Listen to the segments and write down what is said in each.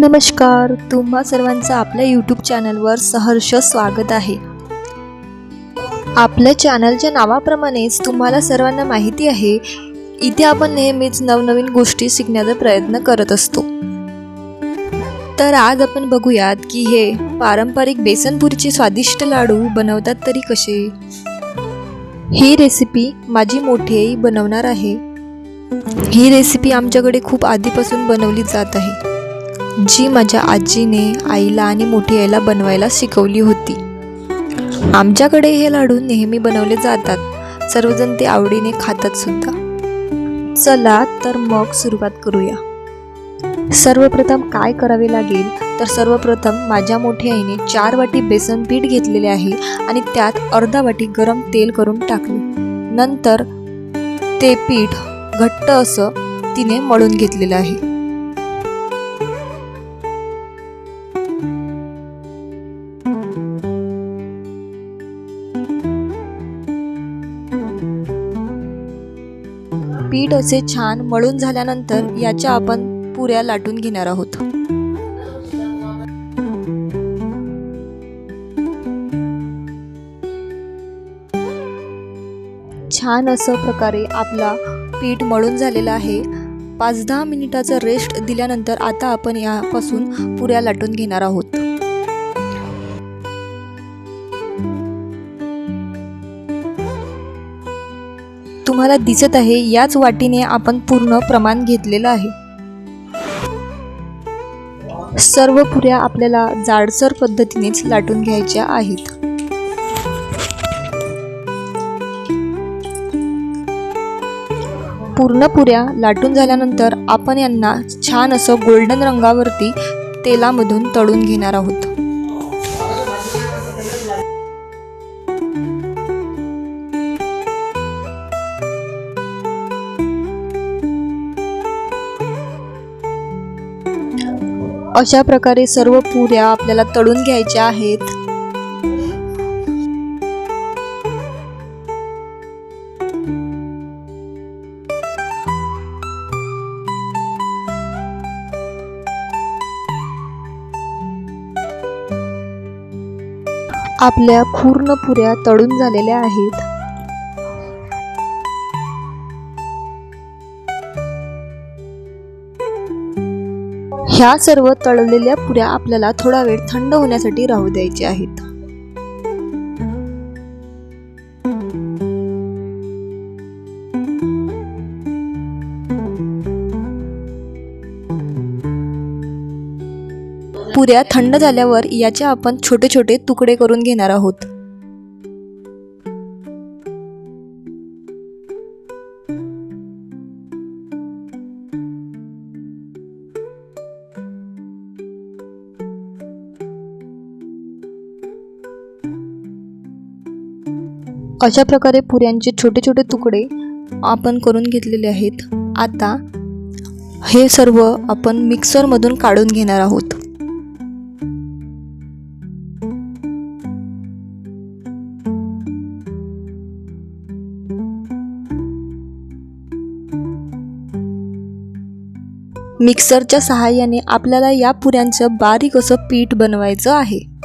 नमस्कार तुम्हा सर्वांचं आपल्या यूट्यूब चॅनलवर सहर्ष स्वागत आहे. आपल्या चॅनलच्या नावाप्रमाणेच तुम्हाला सर्वांना माहिती आहे इथे आपण नेहमीच नवनवीन गोष्टी शिकण्याचा प्रयत्न करत असतो. तर आज आपण बघूयात की हे पारंपरिक बेसनपुरीचे स्वादिष्ट लाडू बनवतात तरी कसे? ही रेसिपी माझी मोठी आई बनवणार आहे. ही रेसिपी आमच्याकडे खूप आधीपासून बनवली जात आहे. जी माझ्या आजीने आईला आणि मोठी आईला बनवायला शिकवली होती. आमच्याकडे हे लाडू नेहमी बनवले जातात. सर्वजण ते आवडीने खातात सुद्धा. चला तर मग सुरुवात करूया. सर्वप्रथम काय करावे लागेल? तर सर्वप्रथम माझ्या मोठ्या आईने चार वाटी बेसन पीठ घेतलेले आहे आणि त्यात अर्धा वाटी गरम तेल करून टाकले. नंतर ते पीठ घट्ट असं तिने मळून घेतलेलं आहे. पीठ असे छान मळून झाल्यानंतर याच्या आपण पुऱ्या लाटून घेणार आहोत. छान असं प्रकारे आपला पीठ मळून झालेला आहे. पाच दहा मिनिटाचं रेस्ट दिल्यानंतर आता आपण यापासून पुऱ्या लाटून घेणार आहोत. तुम्हाला दिसत आहे याच वाटीने आपण पूर्ण प्रमाण घेतलेलं आहे. सर्व पुऱ्या आपल्याला जाडसर पद्धतीनेच लाटून घ्यायच्या आहेत. पूर्ण पुऱ्या लाटून झाल्यानंतर आपण यांना छान असं गोल्डन रंगावरती तेलामधून तळून घेणार आहोत. अशा प्रकारे सर्व पुऱ्या आपल्याला तळून घ्यायच्या आहेत. आपल्या पूर्ण पुऱ्या तळून झालेल्या आहेत. ह्या सर्व तळलेल्या पुऱ्या आपल्याला थोडा वेळ थंड होण्यासाठी राहू द्यायच्या आहेत. पुऱ्या थंड झाल्यावर याचे आपण छोटे छोटे तुकडे करून घेणार आहोत. अशा प्रकारे पुऱ्यांचे छोटे छोटे तुकडे आपण करून घेतलेले आहेत आता हे सर्व आपण मिक्सरमधून काढून घेणार आहोत. मिक्सरच्या सहाय्याने आपल्याला या पुऱ्यांचं बारीक असं पीठ बनवायचं आहे.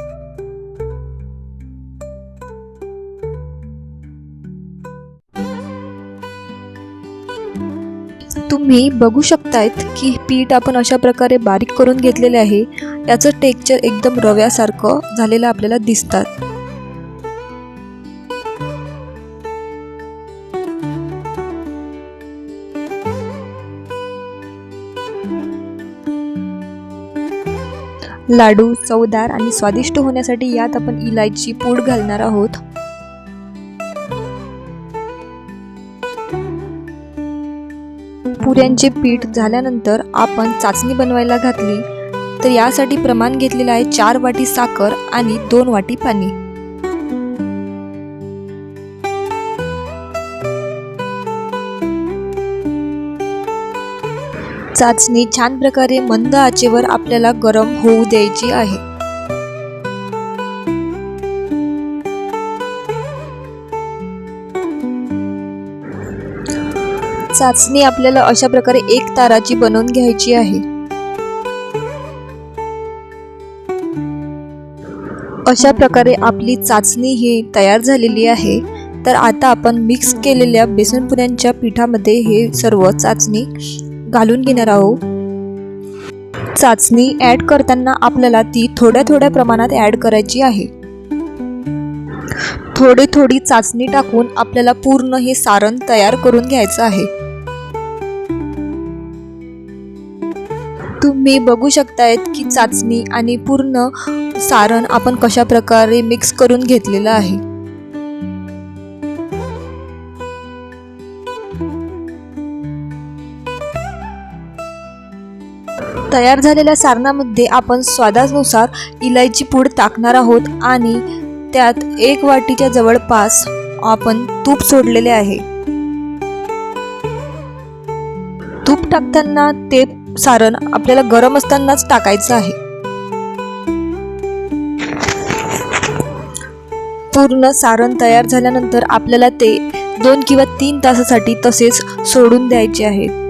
तुम्ही बघू शकतायत की पीठ आपण अशा प्रकारे बारीक करून घेतलेले आहे. याचं टेक्चर एकदम रव्यासारखं झालेलं आपल्याला दिसतात. लाडू चवदार आणि स्वादिष्ट होण्यासाठी यात आपण इलायची पूड घालणार आहोत. पुऱ्यांचे पीठ झाल्यानंतर आपण चाचणी बनवायला घातली तर यासाठी प्रमाण घेतलेलं आहे चार वाटी साखर आणि दोन वाटी पाणी. चाचणी छान प्रकारे मंद आचेवर आपल्याला गरम होऊ द्यायची आहे. चाचणी आपल्याला अशा प्रकारे एक ताराची बनवून घ्यायची आहे. अशा प्रकारे आपली चाचणी ही तयार झालेली आहे. तर आता आपण मिक्स केलेल्या बेसनपुऱ्यांच्या पिठामध्ये हे सर्व चाचणी घालून घेणार आहोत. चाचणी ॲड करताना आपल्याला ती थोड्या थोड्या प्रमाणात ॲड करायची आहे. थोडी थोडी चाचणी टाकून आपल्याला पूर्ण हे सारण तयार करून घ्यायचं आहे. तुम्ही बघू शकतायत की चाचणी आणि पूर्ण सारण आपण कशा प्रकारे मिक्स करून घेतलेलं आहे. तयार झालेल्या सारणामध्ये आपण स्वादानुसार इलायची पूड टाकणार आहोत आणि त्यात एक वाटीच्या जवळपास आपण तूप सोडलेले आहे. तूप टाकताना ते सारण आपल्याला गरम असतानाच टाकायचं आहे. पूर्ण सारण तयार झाल्यानंतर आपल्याला ते दोन किंवा तीन तासासाठी तसेच सोडून द्यायचे आहे.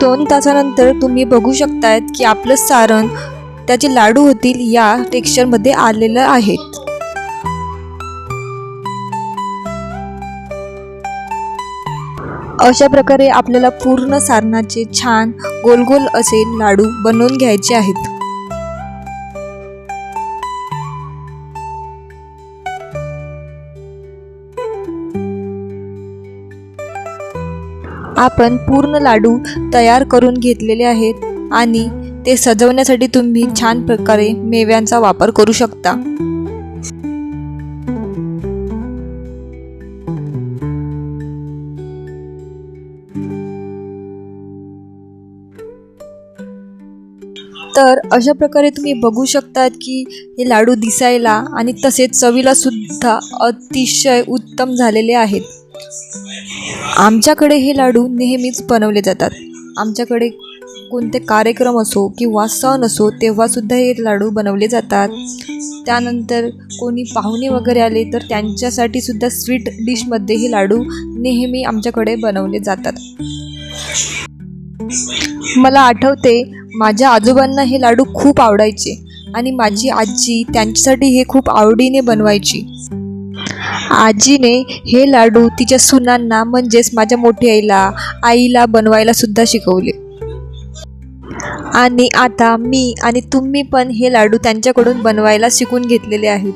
दोन तासानंतर तुम्ही बघू शकतायत की आपलं सारण त्याचे लाडू होतील या टेक्स्चरमध्ये आलेलं आहेत. अशा प्रकारे आपल्याला पूर्ण सारणाचे छान गोल गोल असे लाडू बनवून घ्यायचे आहेत. आपण पूर्ण लाडू तयार करून घेतलेले आहेत आणि ते सजवण्यासाठी तुम्ही छान प्रकारे मेव्यांचा वापर करू शकता. तर अशा प्रकारे तुम्ही बघू शकतात की हे लाडू दिसायला आणि तसेच चवीला सुद्धा अतिशय उत्तम झालेले आहेत. आमच्याकडे हे लाडू नेहमीच बनवले जातात. आमच्याकडे कोणते कार्यक्रम असो किंवा सण असो तेव्हासुद्धा हे लाडू बनवले जातात. त्यानंतर कोणी पाहुणे वगैरे आले तर त्यांच्यासाठी सुद्धा स्वीट डिशमध्ये हे लाडू नेहमी आमच्याकडे बनवले जातात. मला आठवते माझ्या आजोबांना हे लाडू खूप आवडायचे आणि माझी आजी त्यांच्यासाठी हे खूप आवडीने बनवायची. आजीने हे लाडू तिच्या सुनांना म्हणजेच माझ्या मोठी आईला आईला बनवायला सुद्धा शिकवले. आणि आता मी आणि तुम्ही पण हे लाडू त्यांच्याकडून बनवायला शिकून घेतलेले आहेत.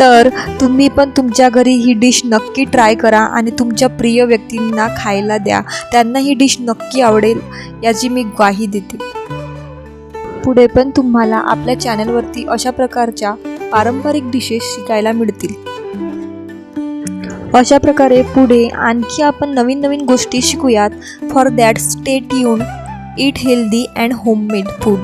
तर तुम्ही पण तुमच्या घरी ही डिश नक्की ट्राय करा आणि तुमच्या प्रिय व्यक्तींना खायला द्या. त्यांना ही डिश नक्की आवडेल याची मी ग्वाही देते. पुढे पण तुम्हाला आपल्या चॅनलवरती अशा प्रकारच्या पारंपरिक डिशेस शिकायला मिळतील. अशा प्रकारे पुढे आणखी आपण नवीन नवीन गोष्टी शिकूयात. For that stay tune eat healthy and homemade food